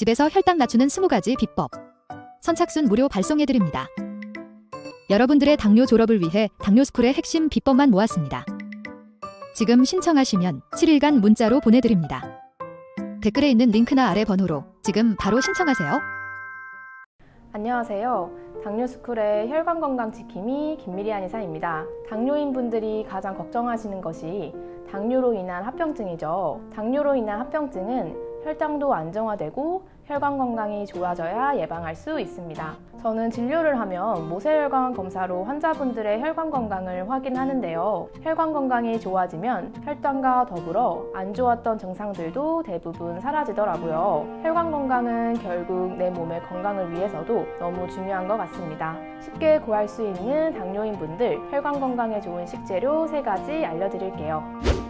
집에서 혈당 낮추는 20가지 비법. 선착순 무료 발송해드립니다. 여러분들의 당뇨 졸업을 위해 당뇨스쿨의 핵심 비법만 모았습니다. 지금 신청하시면 7일간 문자로 보내드립니다. 댓글에 있는 링크나 아래 번호로 지금 바로 신청하세요. 안녕하세요. 당뇨스쿨의 혈관 건강 지킴이 김미리 한의사입니다. 당뇨인 분들이 가장 걱정하시는 것이 당뇨로 인한 합병증이죠. 당뇨로 인한 합병증은 혈당도 안정화되고 혈관 건강이 좋아져야 예방할 수 있습니다. 저는 진료를 하면 모세혈관 검사로 환자분들의 혈관 건강을 확인하는데요. 혈관 건강이 좋아지면 혈당과 더불어 안 좋았던 증상들도 대부분 사라지더라고요. 혈관 건강은 결국 내 몸의 건강을 위해서도 너무 중요한 것 같습니다. 쉽게 구할 수 있는 당뇨인 분들 혈관 건강에 좋은 식재료 3가지 알려드릴게요.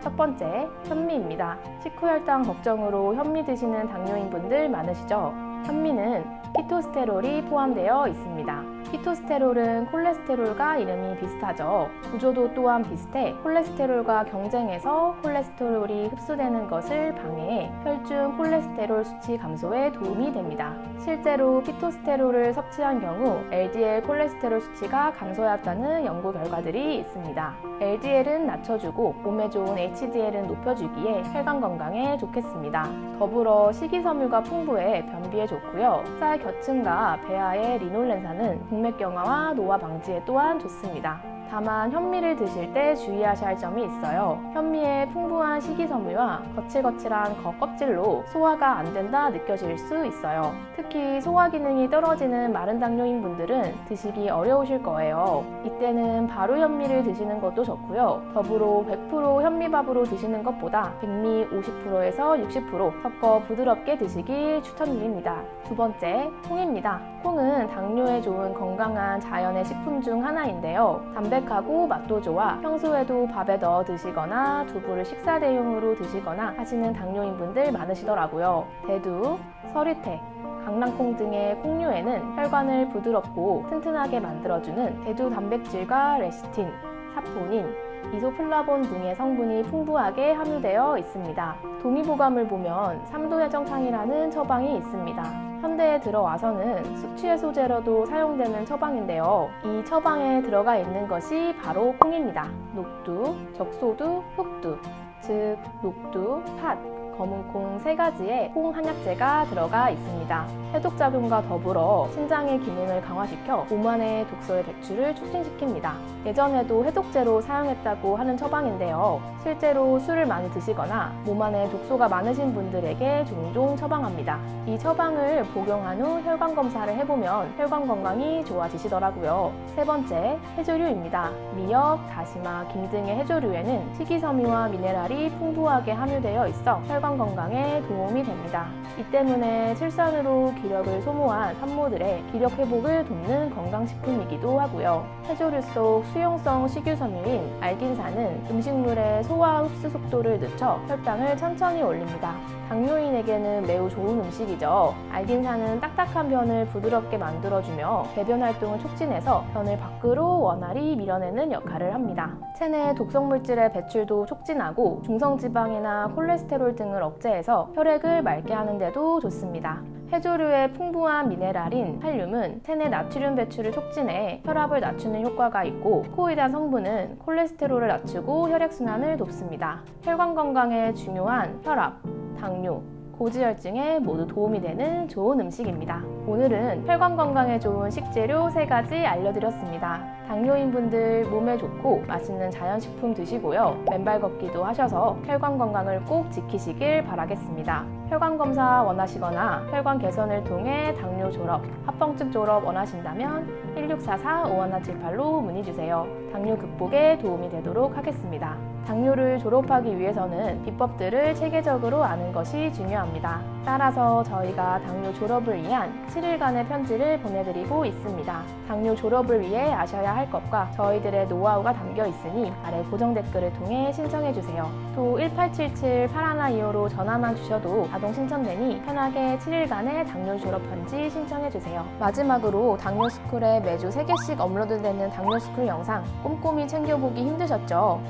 첫 번째, 현미입니다. 식후혈당 걱정으로 현미 드시는 당뇨인 분들 많으시죠? 현미는 피토스테롤이 포함되어 있습니다. 피토스테롤은 콜레스테롤과 이름이 비슷하죠. 구조도 또한 비슷해 콜레스테롤과 경쟁해서 콜레스테롤이 흡수되는 것을 방해해 혈중 콜레스테롤 수치 감소에 도움이 됩니다. 실제로 피토스테롤을 섭취한 경우 LDL 콜레스테롤 수치가 감소했다는 연구 결과들이 있습니다. LDL은 낮춰주고 몸에 좋은 HDL은 높여주기에 혈관 건강에 좋겠습니다. 더불어 식이섬유가 풍부해 변비에 좋고요. 쌀 겨층과 배아의 리놀렌산은 동맥경화와 노화 방지에 또한 좋습니다. 다만 현미를 드실 때 주의하셔야 할 점이 있어요. 현미의 풍부한 식이섬유와 거칠거칠한 겉껍질로 소화가 안 된다 느껴질 수 있어요. 특히 소화 기능이 떨어지는 마른 당뇨인 분들은 드시기 어려우실 거예요. 이때는 바로 현미를 드시는 것도 좋고요. 더불어 100% 현미밥으로 드시는 것보다 백미 50%에서 60% 섞어 부드럽게 드시길 추천드립니다. 두 번째, 콩입니다. 콩은 당뇨에 좋은 건강한 자연의 식품 중 하나인데요. 담백하고 맛도 좋아 평소에도 밥에 넣어 드시거나 두부를 식사 대용으로 드시거나 하시는 당뇨인 분들 많으시더라고요. 대두, 서리태, 강낭콩 등의 콩류에는 혈관을 부드럽고 튼튼하게 만들어주는 대두 단백질과 레시틴, 사포닌, 이소플라본 등의 성분이 풍부하게 함유되어 있습니다. 동의보감을 보면 삼도해정탕이라는 처방이 있습니다. 현대에 들어와서는 숙취해소제로도 사용되는 처방인데요. 이 처방에 들어가 있는 것이 바로 콩입니다. 녹두, 적소두, 흑두, 즉 녹두, 팥, 검은콩 세 가지의 콩 한약재가 들어가 있습니다. 해독작용과 더불어 신장의 기능을 강화시켜 몸 안의 독소의 배출을 촉진시킵니다. 예전에도 해독제로 사용했다고 하는 처방인데요. 실제로 술을 많이 드시거나 몸 안에 독소가 많으신 분들에게 종종 처방합니다. 이 처방을 복용한 후 혈관 검사를 해보면 혈관 건강이 좋아지시더라고요. 세 번째, 해조류입니다. 미역, 다시마, 김 등의 해조류에는 식이섬유와 미네랄이 풍부하게 함유되어 있어 혈관 건강에 도움이 됩니다. 이 때문에 출산으로 기력을 소모한 산모들의 기력 회복을 돕는 건강식품이기도 하고요. 해조류 속 수용성 식유섬유인 알긴산은 음식물의 소화 흡수 속도를 늦춰 혈당을 천천히 올립니다. 당뇨인에게는 매우 좋은 음식이죠. 알긴산은 딱딱한 변을 부드럽게 만들어주며 배변 활동을 촉진해서 변을 밖으로 원활히 밀어내는 역할을 합니다. 체내 독성 물질의 배출도 촉진하고 중성 지방이나 콜레스테롤 등을 억제해서 혈액을 맑게 하는데도 좋습니다. 해조류의 풍부한 미네랄인 칼륨은 체내 나트륨 배출을 촉진해 혈압을 낮추는 효과가 있고 코이단 성분은 콜레스테롤을 낮추고 혈액순환을 돕습니다. 혈관 건강에 중요한 혈압, 당뇨, 고지혈증에 모두 도움이 되는 좋은 음식입니다. 오늘은 혈관 건강에 좋은 식재료 3가지 알려드렸습니다. 당뇨인 분들 몸에 좋고 맛있는 자연식품 드시고요. 맨발 걷기도 하셔서 혈관 건강을 꼭 지키시길 바라겠습니다. 혈관 검사 원하시거나 혈관 개선을 통해 당뇨 졸업, 합병증 졸업 원하신다면 1644-5178로 문의 주세요. 당뇨 극복에 도움이 되도록 하겠습니다. 당뇨를 졸업하기 위해서는 비법들을 체계적으로 아는 것이 중요합니다. 따라서 저희가 당뇨 졸업을 위한 7일간의 편지를 보내드리고 있습니다. 당뇨 졸업을 위해 아셔야 할 것과 저희들의 노하우가 담겨 있으니 아래 고정 댓글을 통해 신청해 주세요. 또 1877 8125로 전화만 주셔도 자동 신청되니 편하게 7일간의 당뇨 졸업 편지 신청해 주세요. 마지막으로 당뇨스쿨에 매주 3개씩 업로드되는 당뇨스쿨 영상 꼼꼼히 챙겨보기 힘드셨죠?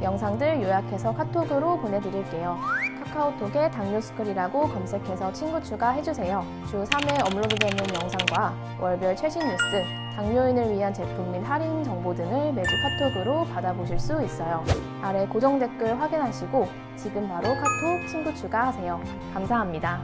영상들 요약해서 카톡으로 보내드릴게요. 카카오톡에 당뇨스쿨이라고 검색해서 친구 추가해주세요. 주 3회 업로드되는 영상과 월별 최신 뉴스, 당뇨인을 위한 제품 및 할인 정보 등을 매주 카톡으로 받아보실 수 있어요. 아래 고정 댓글 확인하시고 지금 바로 카톡 친구 추가하세요. 감사합니다.